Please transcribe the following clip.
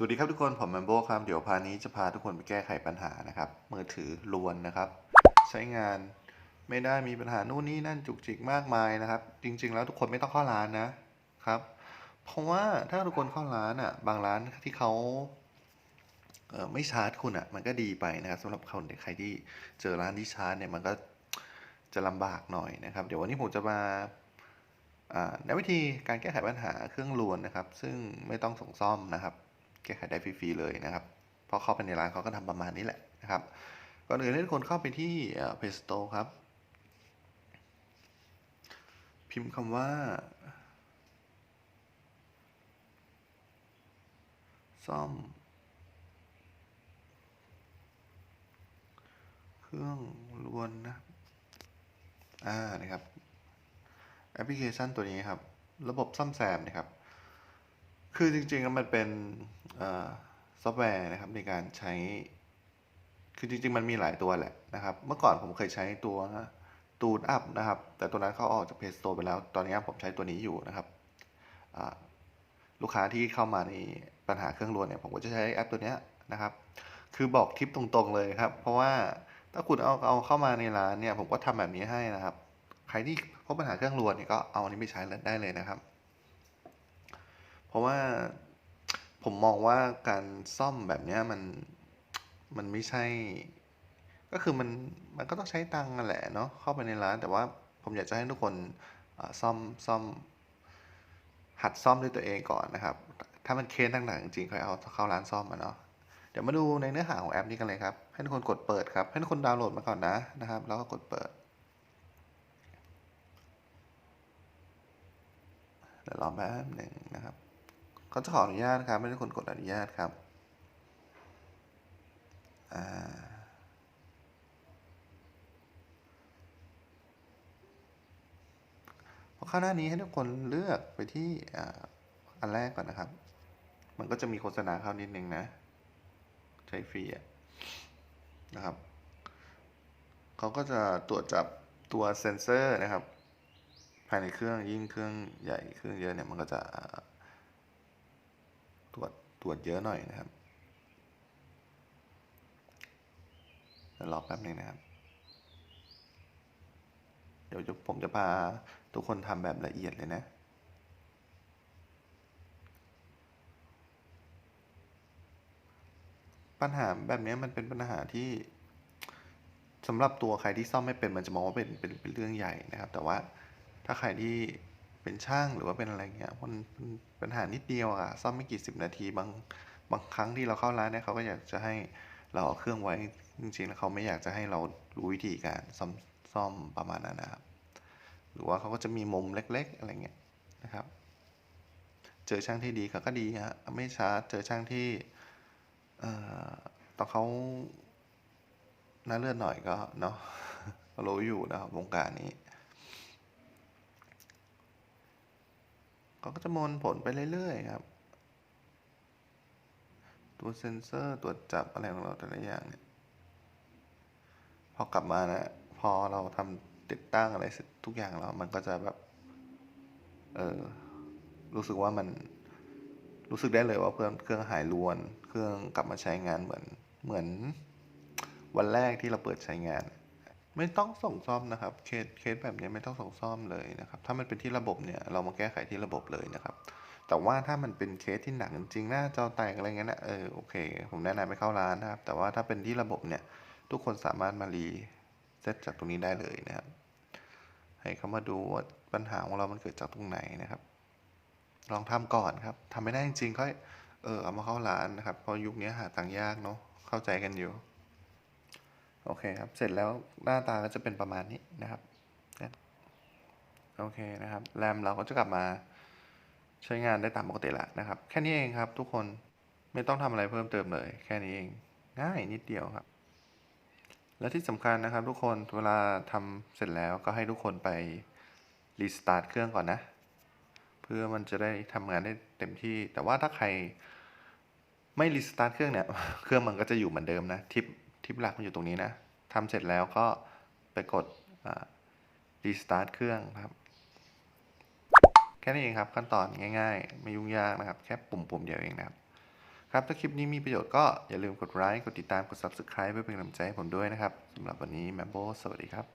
สวัสดีครับทุกคนผมแมมโบครับ เดี๋ยวพานี้จะพาทุกคนไปแก้ไขปัญหานะครับ มือถือลวนนะครับ ใช้งานไม่ได้มีปัญหานู่นนี่นั่นจุกจิกมากมายนะครับ จริง ๆ แล้วทุกคนไม่ต้องเข้าร้านนะครับ เพราะว่าถ้าทุกคนเข้าร้านอะ บางร้านที่เขาเไม่ชาร์จคุณอะ มันก็ดีไปนะครับสำหรับคนใครที่เจอร้านที่ชาร์จเนี่ยมันก็จะลำบากหน่อยนะครับ เดี๋ยววันนี้ผมจะมาในวิธีการแก้ไขปัญหาเครื่องรวนนะครับ ซึ่งไม่ต้องส่งซ่อมนะครับ แก้ไขได้ฟรีๆเลยนะครับเพราะเข้าไปในร้านเขาก็ทำประมาณนี้แหละนะครับก่อนอื่นให้ทุกคนเข้าไปที่เอ่อ Play Store ครับ พิมพ์คำว่า ซ่อม เครื่องรวนนะ อ่า นะครับ แอปพลิเคชันตัวนี้ครับ ระบบซ่อมแซมนะครับ คือจริงๆแล้วมันเป็นซอฟต์แวร์นะครับในการใช้ คือจริงๆ มันมีหลายตัวแหละนะครับ เมื่อก่อนผมเคยใช้ตัวตูนอัพนะครับ แต่ตัวนั้นเขาออกจาก Play Store ไปแล้ว ตอนนี้ผมใช้ตัวนี้อยู่นะครับ ลูกค้าที่เข้ามาในปัญหาเครื่องรวนเนี่ยผมก็จะใช้แอปตัวนี้นะครับ คือบอกทิปตรงๆเลยครับ เพราะว่าถ้าคุณเอาเอาเข้ามาในร้านเนี่ยผมก็ทำแบบนี้ให้นะครับ ใครที่พบปัญหาเครื่องรวนเนี่ยก็เอาอันนี้ไปใช้ได้เลยนะครับ เพราะว่าผมมองว่าการซ่อมแบบเนี้ยมันมันไม่ใช่ ก็คือมันมันก็ต้องใช้ตังค์นั่นแหละเนาะเข้าไปในร้าน แต่ว่าผมอยากจะให้ทุกคนซ่อมซ่อม หัดซ่อมด้วยตัวเองก่อนนะครับ ถ้ามันเคสต่างๆจริงๆค่อยเอาเข้าร้านซ่อมมาเนาะเดี๋ยวมาดูในเนื้อหาของแอปนี้กันเลยครับ ให้ทุกคนกดเปิดครับ ให้ทุกคนดาวน์โหลดมาก่อนนะนะครับ แล้วก็กดเปิดเดี๋ยวรอแป๊บหนึ่งนะครับ เขาจะขออนุญาตครับให้ทุกคนกดอนุญาตครับอ่าพอเข้าหน้านี้ให้ทุกคนเลือกไปที่อันแรกก่อนนะครับ มันก็จะมีโฆษณาเข้านิดนึงนะ ใช้ฟรีะนะครับ เขาก็จะตรวจจับตัวเซนเซอร์นะครับ ภายในเครื่องยิ่งเครื่องใหญ่เครื่องเยอะเนี่ยมันก็จะ ตรวจตรวจเยอะหน่อยนะครับรอแป๊บหนึงนะครับ เดี๋ยวผมจะพาทุกคนทำแบบละเอียดเลยนะปัญหาแบบนี้มันเป็นปัญหาที่สำหรับตัวใครที่ซ่อมไม่เป็นมันจะมองว่าเป็นเป็นเป็นเรื่องใหญ่นะครับ แต่ว่าถ้าใครที่ เป็นช่างหรือว่าเป็นอะไรเงี้ยมันปัญหานิดเดียวอะซ่อมไม่กี่สิบนาทีบางบางครั้งที่เราเข้าร้านเนี่ยเขาก็อยากจะให้เราเอาเครื่องไว้จริงๆแล้วเขาไม่อยากจะให้เรารู้วิธีการซ่อมซ่อมประมาณนั้นนะครับ หรือว่าเขาก็จะมีมุมเล็ก ๆ อะไรเงี้ยนะครับ เจอช่างที่ดีเขาก็ดีฮะไม่ช้าเจอช่างที่เอ่อตอนเขาหน้าเลือดหน่อยก็เนาะรู้อยู่นะครับวงการนี้ เขาก็จะมนผลไปเรื่อยๆครับ ตัวเซนเซอร์ตรวจจับอะไรของเราแต่ละอย่างเนี่ย พอกลับมานะ พอเราทำติดตั้งอะไรเสร็จทุกอย่างแล้ว มันก็จะแบบ เออ รู้สึกว่ามัน รู้สึกได้เลยว่าเครื่องเครื่องหายรวน เครื่องกลับมาใช้งานเหมือน เหมือน วันแรกที่เราเปิดใช้งาน ไม่ต้องส่งซ่อมนะครับ เคสเคสแบบนี้ไม่ต้องส่งซ่อมเลยนะครับ ถ้ามันเป็นที่ระบบเนี่ยเรามาแก้ไขที่ระบบเลยนะครับ แต่ว่าถ้ามันเป็นเคสที่หนักจริงๆหน้าจอแตกอะไรเงี้ยนะเออโอเค ผมแนะนำไปเข้าร้านนะครับ แต่ว่าถ้าเป็นที่ระบบเนี่ย ทุกคนสามารถมารีเซตจากตรงนี้ได้เลยนะครับ ให้เขามาดูว่าปัญหาของเรามันเกิดจากตรงไหนนะครับ ลองทำก่อนครับทำไม่ได้จริงๆค่อยเออเอามาเข้าร้านนะครับเพราะยุคนี้หาตังยากเนาะเข้าใจกันอยู่ โอเคครับ เสร็จแล้วหน้าตาก็จะเป็นประมาณนี้นะครับ โอเคนะครับ แรมเราก็จะกลับมาใช้งานได้ตามปกติล้วนะครับ แค่นี้เองครับทุกคนไม่ต้องทำอะไรเพิ่มเติมเลย แค่นี้เอง ง่ายนิดเดียวครับ และที่สำคัญนะครับ ทุกคนเวลาทำเสร็จแล้วก็ให้ทุกคนไปรีสตาร์ทเครื่องก่อนนะ เพื่อมันจะได้ทำงานได้เต็มที่ แต่ว่าถ้าใครไม่รีสตาร์ทเครื่องเนี่ย เครื่องมันก็จะอยู่เหมือนเดิมนะทิป ทิปหลักมันอยู่ตรงนี้นะทำเสร็จแล้วก็ไปกดรีสตาร์ทเครื่องครับ แค่นี้เองครับขั้นตอนง่าย ๆ ไม่ยุ่งยากนะครับ แค่ปุ่มๆเดียวเองนะครับ ครับถ้าคลิปนี้มีประโยชน์ก็อย่าลืมกดไลค์กดติดตามกด Subscribe เพื่อเป็นกำลังใจให้ผมด้วยนะครับสำหรับวันนี้แมมโบสวัสดีครับ